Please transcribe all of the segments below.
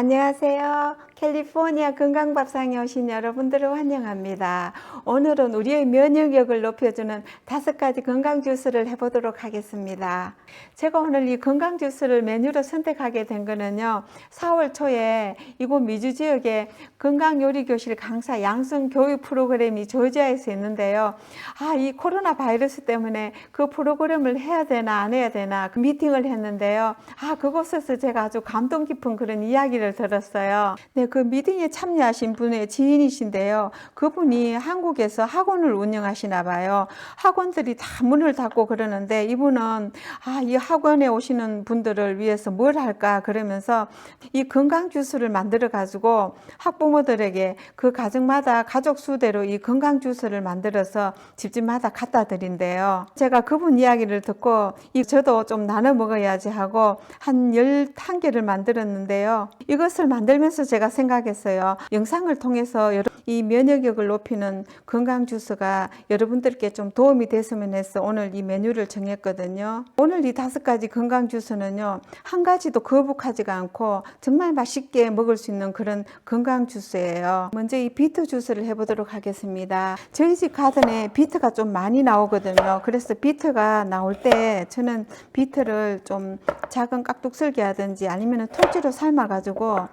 안녕하세요. 캘리포니아 건강밥상에 오신 여러분들을 환영합니다. 오늘은 우리의 면역력을 높여주는 다섯 가지 건강 주스를 해보도록 하겠습니다. 제가 오늘 이 건강 주스를 메뉴로 선택하게 된 거는요. 4월 초에 이곳 미주 지역에 건강 요리 교실 강사 양성 교육 프로그램이 조지아에서 있는데요. 아, 이 코로나 바이러스 때문에 그 프로그램을 해야 되나 안 해야 되나 그 미팅을 했는데요. 아, 그곳에서 제가 아주 감동 깊은 그런 이야기를 들었어요. 네, 그 미팅에 참여하신 분의 지인이신데요. 그분이 한국에서 학원을 운영하시나 봐요. 학원들이 다 문을 닫고 그러는데 이분은 아, 이 학원에 오시는 분들을 위해서 뭘 할까 그러면서 이 건강 주스를 만들어 가지고 학부모들에게 그 가정마다 가족 수대로 이 건강 주스를 만들어서 집집마다 갖다 드린대요. 제가 그분 이야기를 듣고 이 저도 좀 나눠 먹어야지 하고 한 11개를 만들었는데요. 이것을 만들면서 제가 생각했어요. 영상을 통해서 여러- 이 면역력을 높이는 건강 주스가 여러분들께 좀 도움이 됐으면 해서 오늘 이 메뉴를 정했거든요. 오늘 이 다섯 가지 건강 주스는요. 한 가지도 거북하지가 않고 정말 맛있게 먹을 수 있는 그런 건강 주스예요. 먼저 이 비트 주스를 해보도록 하겠습니다. 저희 집 가든에 비트가 좀 많이 나오거든요. 그래서 비트가 나올 때 저는 비트를 좀 작은 깍둑썰기 하든지 아니면 통째로 삶아가지고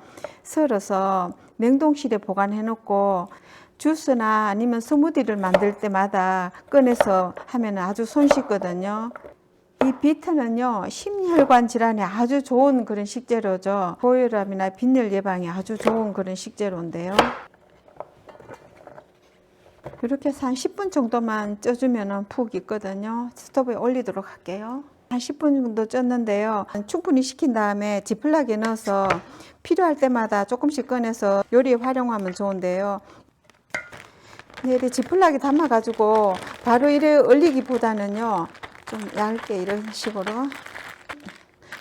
썰어서 냉동실에 보관해 놓고 주스나 아니면 스무디를 만들 때마다 꺼내서 하면 아주 손쉽거든요. 이 비트는요, 심혈관 질환에 아주 좋은 그런 식재료죠. 고혈압이나 빈혈 예방에 아주 좋은 그런 식재료인데요. 이렇게 한 10분 정도만 쪄주면 푹 있거든요. 스토브에 올리도록 할게요. 한 10분 정도 쪘는데요. 충분히 식힌 다음에 지플락에 넣어서 필요할 때마다 조금씩 꺼내서 요리에 활용하면 좋은데요. 네, 이렇게 지플락에 담아가지고 바로 이래 얼리기보다는요. 좀 얇게 이런 식으로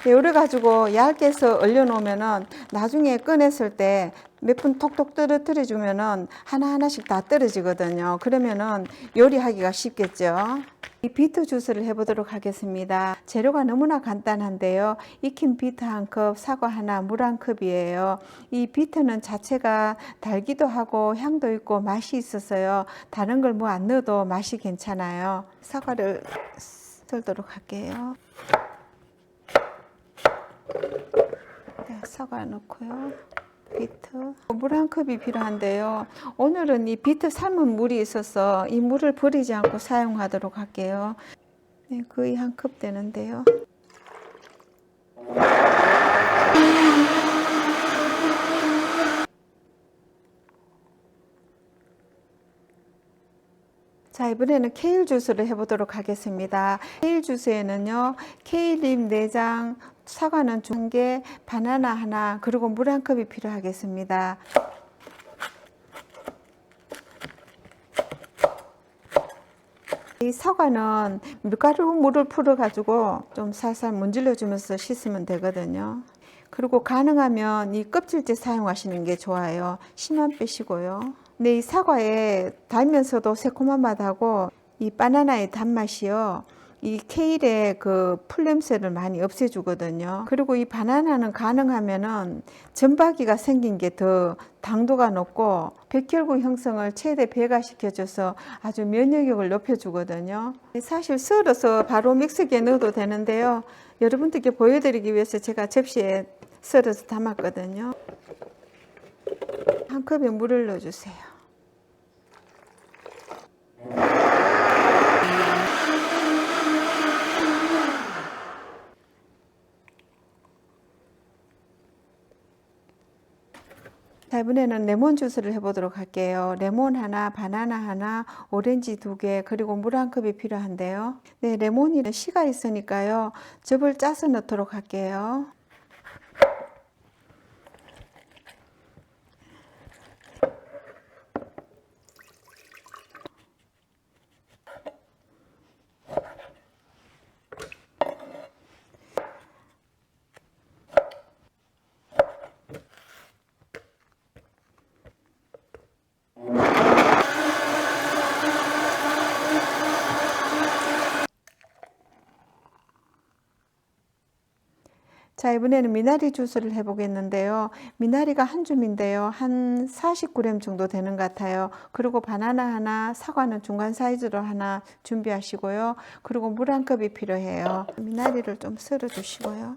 네, 요래 가지고 얇게 해서 얼려놓으면은 나중에 꺼냈을 때 몇 분 톡톡 떨어뜨려 주면은 하나하나씩 다 떨어지거든요. 그러면은 요리하기가 쉽겠죠. 이 비트 주스를 해보도록 하겠습니다. 재료가 너무나 간단한데요. 익힌 비트 한 컵, 사과 하나, 물 한 컵이에요. 이 비트는 자체가 달기도 하고 향도 있고 맛이 있어서요. 다른 걸 뭐 안 넣어도 맛이 괜찮아요. 사과를 썰도록 할게요. 네, 사과 넣고요. 비트 물 한 컵이 필요한데요. 오늘은 이 비트 삶은 물이 있어서 이 물을 버리지 않고 사용하도록 할게요. 네, 거의 한 컵 되는데요. 자, 이번에는 케일 주스를 해보도록 하겠습니다. 케일 주스에는요, 케일잎 4장, 사과는 두 개, 바나나 하나, 그리고 물 한 컵이 필요하겠습니다. 이 사과는 밀가루 물을 풀어 가지고 좀 살살 문질러 주면서 씻으면 되거든요. 그리고 가능하면 이 껍질째 사용하시는 게 좋아요. 심만 빼시고요. 근데 이 사과에 달면서도 새콤한 맛하고 이 바나나의 단맛이요. 이 케일의 그 풀냄새를 많이 없애주거든요. 그리고 이 바나나는 가능하면은 점박이가 생긴 게 더 당도가 높고 백혈구 형성을 최대 배가시켜줘서 아주 면역력을 높여주거든요. 사실 썰어서 바로 믹서기에 넣어도 되는데요. 여러분들께 보여드리기 위해서 제가 접시에 썰어서 담았거든요. 한 컵에 물을 넣어주세요. 자, 이번에는 레몬 주스를 해보도록 할게요. 레몬 하나, 바나나 하나, 오렌지 두 개, 그리고 물 한 컵이 필요한데요. 네, 레몬이 씨가 있으니까요. 즙을 짜서 넣도록 할게요. 자, 이번에는 미나리 주스를 해보겠는데요. 미나리가 한 줌인데요. 한 40g 정도 되는 것 같아요. 그리고 바나나 하나, 사과는 중간 사이즈로 하나 준비하시고요. 그리고 물 한 컵이 필요해요. 미나리를 좀 썰어 주시고요.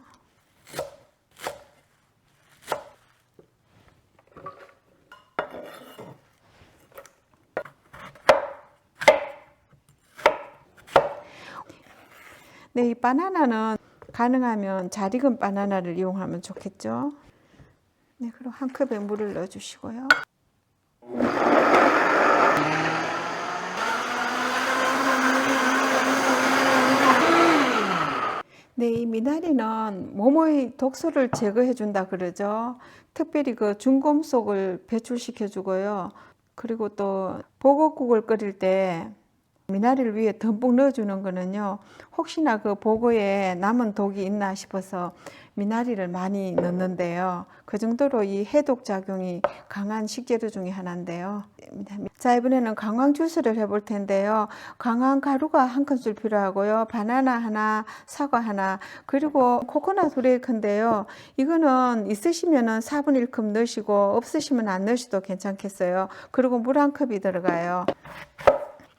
네, 이 바나나는 가능하면 잘 익은 바나나를 이용하면 좋겠죠. 네, 그리고 한 컵에 물을 넣어 주시고요. 네, 이 미나리는 몸의 독소를 제거해 준다 그러죠. 특별히 그 중금속을 배출시켜 주고요. 그리고 또 보고국을 끓일 때 미나리를 위에 듬뿍 넣어주는 거는요. 혹시나 그 보고에 남은 독이 있나 싶어서 미나리를 많이 넣는데요. 그 정도로 이 해독 작용이 강한 식재료 중에 하나인데요. 자, 이번에는 강황 주스를 해볼 텐데요. 강황 가루가 한 큰술 필요하고요. 바나나 하나, 사과 하나, 그리고 코코넛 후레이크인데요. 이거는 있으시면은 4분의 1컵 넣으시고 없으시면 안 넣으셔도 괜찮겠어요. 그리고 물 한 컵이 들어가요.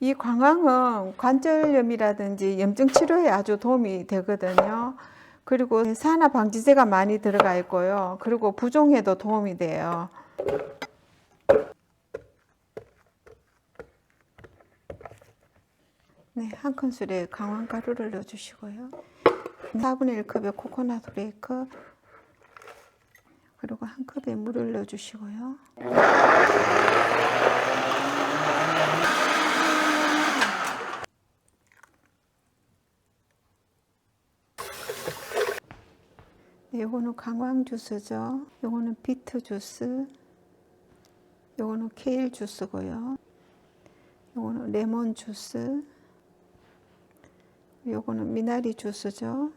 이 광황은 관절염이라든지 염증 치료에 아주 도움이 되거든요. 그리고 산화 방지제가 많이 들어가 있고요. 그리고 부종에도 도움이 돼요. 네, 한 큰술에 강황 가루를 넣어 주시고요. 4분의 1컵의 코코넛 후레이크 그리고 한 컵에 물을 넣어 주시고요. 네, 요거는 강황 주스죠. 요거는 비트 주스. 요거는 케일 주스고요. 요거는 레몬 주스. 요거는 미나리 주스죠.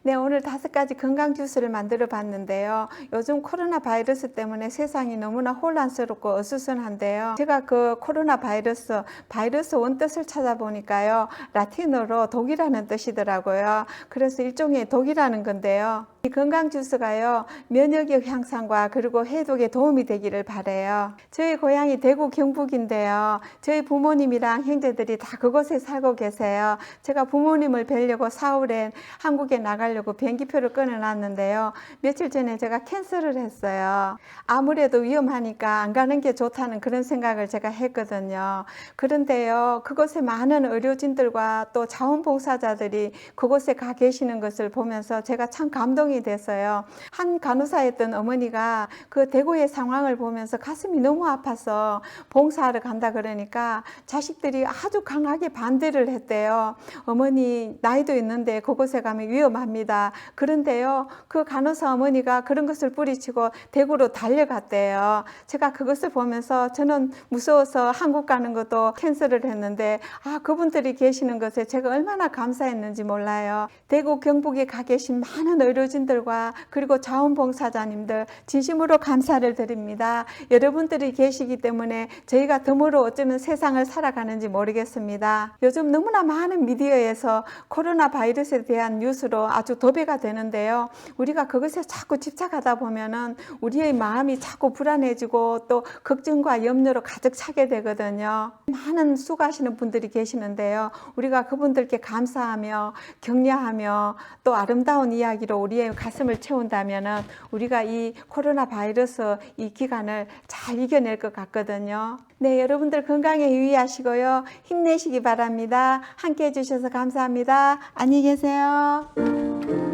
네, 오늘 다섯 가지 건강 주스를 만들어 봤는데요. 요즘 코로나 바이러스 때문에 세상이 너무나 혼란스럽고 어수선한데요. 제가 그 코로나 바이러스, 바이러스 원뜻을 찾아보니까요. 라틴어로 독이라는 뜻이더라고요. 그래서 일종의 독이라는 건데요. 이 건강 주스가요. 면역력 향상과 그리고 해독에 도움이 되기를 바래요. 저희 고향이 대구 경북인데요. 저희 부모님이랑 형제들이 다 그곳에 살고 계세요. 제가 부모님을 뵈려고 4월에 한국에 나가 려고 비행기표를 끊어놨는데요. 며칠 전에 제가 캔슬을 했어요. 아무래도 위험하니까 안 가는 게 좋다는 그런 생각을 제가 했거든요. 그런데요, 그곳에 많은 의료진들과 또 자원봉사자들이 그곳에 가 계시는 것을 보면서 제가 참 감동이 됐어요. 한 간호사였던 어머니가 그 대구의 상황을 보면서 가슴이 너무 아파서 봉사하러 간다 그러니까 자식들이 아주 강하게 반대를 했대요. 어머니 나이도 있는데 그곳에 가면 위험합니다. 그런데요, 그 간호사 어머니가 그런 것을 뿌리치고 대구로 달려갔대요. 제가 그것을 보면서 저는 무서워서 한국 가는 것도 캔슬을 했는데 아 그분들이 계시는 것에 제가 얼마나 감사했는지 몰라요. 대구 경북에 가 계신 많은 의료진들과 그리고 자원봉사자님들 진심으로 감사를 드립니다. 여러분들이 계시기 때문에 저희가 덤으로 어쩌면 세상을 살아가는지 모르겠습니다. 요즘 너무나 많은 미디어에서 코로나 바이러스에 대한 뉴스로 아주 도배가 되는데요. 우리가 그것에 자꾸 집착하다 보면은 우리의 마음이 자꾸 불안해지고 또 걱정과 염려로 가득 차게 되거든요. 많은 수고하시는 분들이 계시는데요. 우리가 그분들께 감사하며 격려하며 또 아름다운 이야기로 우리의 가슴을 채운다면은 우리가 이 코로나 바이러스 이 기간을 잘 이겨낼 것 같거든요. 네, 여러분들 건강에 유의하시고요. 힘내시기 바랍니다. 함께 해주셔서 감사합니다. 안녕히 계세요.